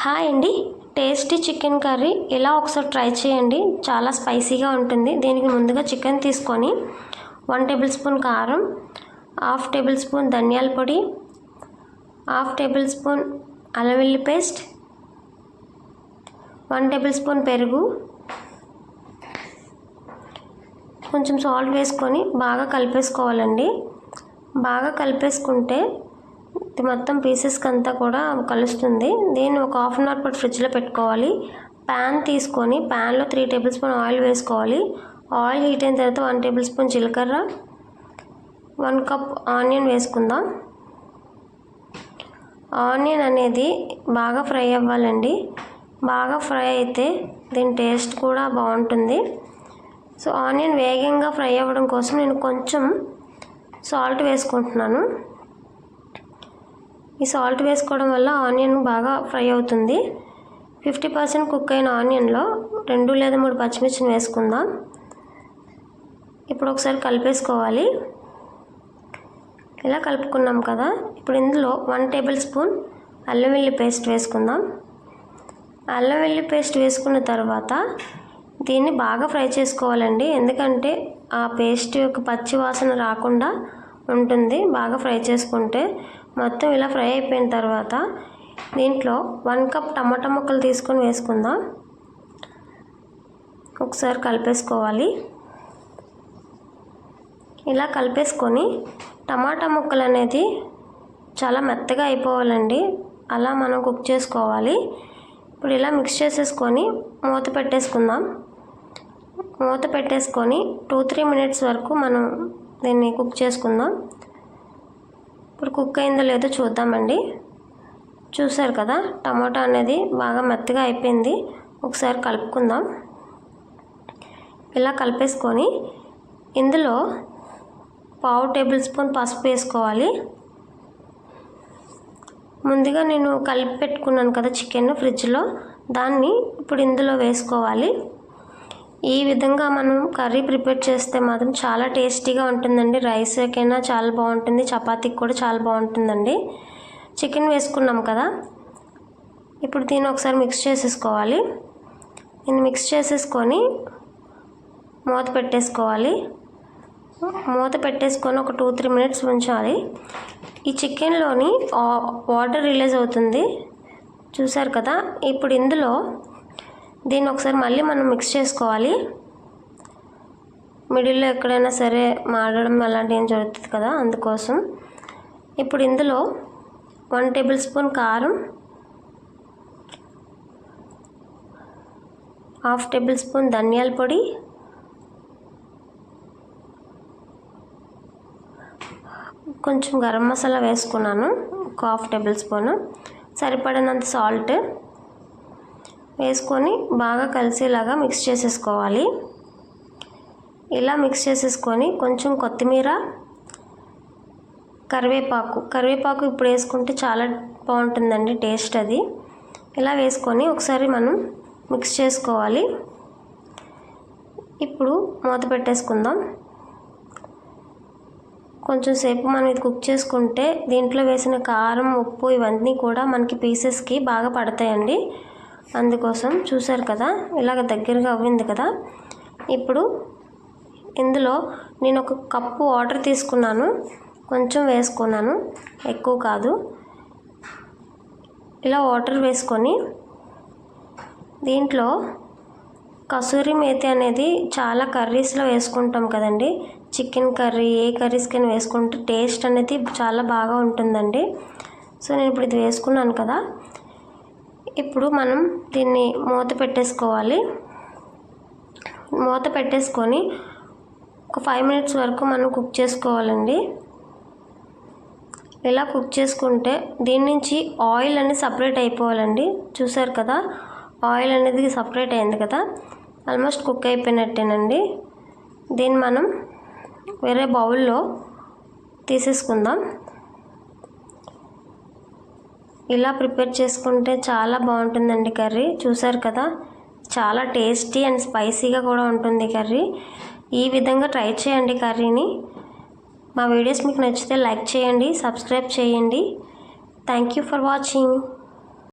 Hi అండి. Tasty chicken curry ఇలా ఒకసారి ట్రై చేయండి. చాలా స్పైసీగా ఉంటుంది. దీనికి ముందుగా చికెన్ తీసుకొని వన్ టేబుల్ స్పూన్ కారం హాఫ్ టేబుల్ స్పూన్ ధనియాల పొడి హాఫ్ టేబుల్ స్పూన్ అల్లం వెల్లి పేస్ట్ వన్ టేబుల్ స్పూన్ పెరుగు కొంచెం సాల్ట్ వేసుకొని బాగా కలిపేసుకోవాలండి. బాగా కలిపేసుకుంటే ఇది మొత్తం పీసెస్కి అంతా కూడా కలుస్తుంది. దీన్ని ఒక హాఫ్ అన్ అవర్ పాటు ఫ్రిడ్జ్లో పెట్టుకోవాలి. ప్యాన్ తీసుకొని ప్యాన్లో త్రీ టేబుల్ స్పూన్ ఆయిల్ వేసుకోవాలి. ఆయిల్ హీట్ అయిన తర్వాత వన్ టేబుల్ స్పూన్ జీలకర్ర వన్ కప్ ఆనియన్ వేసుకుందాం. ఆనియన్ అనేది బాగా ఫ్రై అవ్వాలండి. బాగా ఫ్రై అయితే దీని టేస్ట్ కూడా బాగుంటుంది. సో ఆనియన్ వేగంగా ఫ్రై అవ్వడం కోసం నేను కొంచెం సాల్ట్ వేసుకుంటున్నాను. ఈ సాల్ట్ వేసుకోవడం వల్ల ఆనియన్ బాగా ఫ్రై అవుతుంది. ఫిఫ్టీ పర్సెంట్ కుక్ అయిన ఆనియన్లో రెండు లేదా మూడు పచ్చిమిర్చిని వేసుకుందాం. ఇప్పుడు ఒకసారి కలిపేసుకోవాలి. ఇలా కలుపుకున్నాం కదా. ఇప్పుడు ఇందులో వన్ టేబుల్ స్పూన్ అల్లం వెల్లి పేస్ట్ వేసుకుందాం. అల్లం వెల్లి పేస్ట్ వేసుకున్న తర్వాత దీన్ని బాగా ఫ్రై చేసుకోవాలండి. ఎందుకంటే ఆ పేస్ట్ యొక్క పచ్చి వాసన రాకుండా ఉంటుంది. బాగా ఫ్రై చేసుకుంటే మొత్తం ఇలా ఫ్రై అయిపోయిన తర్వాత దీంట్లో వన్ కప్ టమాటా ముక్కలు తీసుకొని వేసుకుందాం. ఒకసారి కలిపేసుకోవాలి. ఇలా కలిపేసుకొని టమాటా ముక్కలు అనేది చాలా మెత్తగా అయిపోవాలండి. అలా మనం కుక్ చేసుకోవాలి. ఇప్పుడు ఇలా మిక్స్ చేసేసుకొని మూత పెట్టేసుకుందాం. మూత పెట్టేసుకొని టూ త్రీ మినిట్స్ వరకు మనం దీన్ని కుక్ చేసుకుందాం. ఇప్పుడు కుక్ అయిందో లేదో చూద్దామండి. చూసారు కదా టమాటా అనేది బాగా మెత్తగా అయిపోయింది. ఒకసారి కలుపుకుందాం. ఇలా కలిపేసుకొని ఇందులో పావు టేబుల్ స్పూన్ పసుపు వేసుకోవాలి. ముందుగా నేను కలిపి పెట్టుకున్నాను కదా చికెన్ ఫ్రిడ్జ్లో. దాన్ని ఇప్పుడు ఇందులో వేసుకోవాలి. ఈ విధంగా మనం కర్రీ ప్రిపేర్ చేస్తే మాత్రం చాలా టేస్టీగా ఉంటుందండి. రైస్కైనా చాలా బాగుంటుంది. చపాతీకి కూడా చాలా బాగుంటుందండి. చికెన్ వేసుకున్నాం కదా. ఇప్పుడు దీన్ని ఒకసారి మిక్స్ చేసేసుకోవాలి. దీన్ని మిక్స్ చేసేసుకొని మూత పెట్టేసుకోవాలి. మూత పెట్టేసుకొని ఒక టూ త్రీ మినిట్స్ ఉంచాలి. ఈ చికెన్లోని వాటర్ రిలీజ్ అవుతుంది. చూసారు కదా? ఇప్పుడు ఇందులో దీన్ని ఒకసారి మళ్ళీ మనం మిక్స్ చేసుకోవాలి. మిడిల్లో ఎక్కడైనా సరే మాడడం అలాంటివి ఏం జరుగుతుంది కదా అందుకోసం. ఇప్పుడు ఇందులో వన్ టేబుల్ స్పూన్ కారం హాఫ్ టేబుల్ స్పూన్ ధనియాల పొడి కొంచెం గరం మసాలా వేసుకున్నాను ఒక హాఫ్ టేబుల్ స్పూన్. సరిపడినంత సాల్ట్ వేసుకొని బాగా కలిసేలాగా మిక్స్ చేసేసుకోవాలి. ఇలా మిక్స్ చేసేసుకొని కొంచెం కొత్తిమీర కరివేపాకు. కరివేపాకు ఇప్పుడు వేసుకుంటే చాలా బాగుంటుందండి టేస్ట్ అది. ఇలా వేసుకొని ఒకసారి మనం మిక్స్ చేసుకోవాలి. ఇప్పుడు మూత పెట్టేసుకుందాం. కొంచెం సేపు మనం ఇది కుక్ చేసుకుంటే దీంట్లో వేసిన కారం ఉప్పు ఇవన్నీ కూడా మనకి పీసెస్కి బాగా పడతాయండి. అందుకోసం చూశారు కదా ఇలాగ దగ్గరగా అవ్వింది కదా. ఇప్పుడు ఇందులో నేను ఒక కప్పు వాటర్ తీసుకున్నాను కొంచెం వేసుకున్నాను ఎక్కువ కాదు. ఇలా వాటర్ వేసుకొని దీంట్లో కసూరి మేతి అనేది చాలా కర్రీస్లో వేసుకుంటాం కదండి. చికెన్ కర్రీ ఏ కర్రీస్కైనా వేసుకుంటే టేస్ట్ అనేది చాలా బాగా ఉంటుందండి. సో నేను ఇప్పుడు ఇది వేసుకున్నాను కదా ఇప్పుడు మనం దీన్ని మూత పెట్టేసుకోవాలి. మూత పెట్టేసుకొని ఒక ఫైవ్ మినిట్స్ వరకు మనం కుక్ చేసుకోవాలండి. ఇలా కుక్ చేసుకుంటే దీని నుంచి ఆయిల్ అనేది సపరేట్ అయిపోవాలండి. చూసారు కదా? ఆయిల్ అనేది సపరేట్ అయింది కదా? ఆల్మోస్ట్ కుక్ అయిపోయినట్టేనండి. దీన్ని మనం వేరే బౌల్లో తీసేసుకుందాం. ఇలా ప్రిపేర్ చేసుకుంటే చాలా బాగుంటుందండి కర్రీ. చూసారు కదా? చాలా టేస్టీ అండ్ స్పైసీగా కూడా ఉంటుంది కర్రీ. ఈ విధంగా ట్రై చేయండి కర్రీని. మా వీడియోస్ మీకు నచ్చితే లైక్ చేయండి సబ్స్క్రైబ్ చేయండి. Thank you for watching.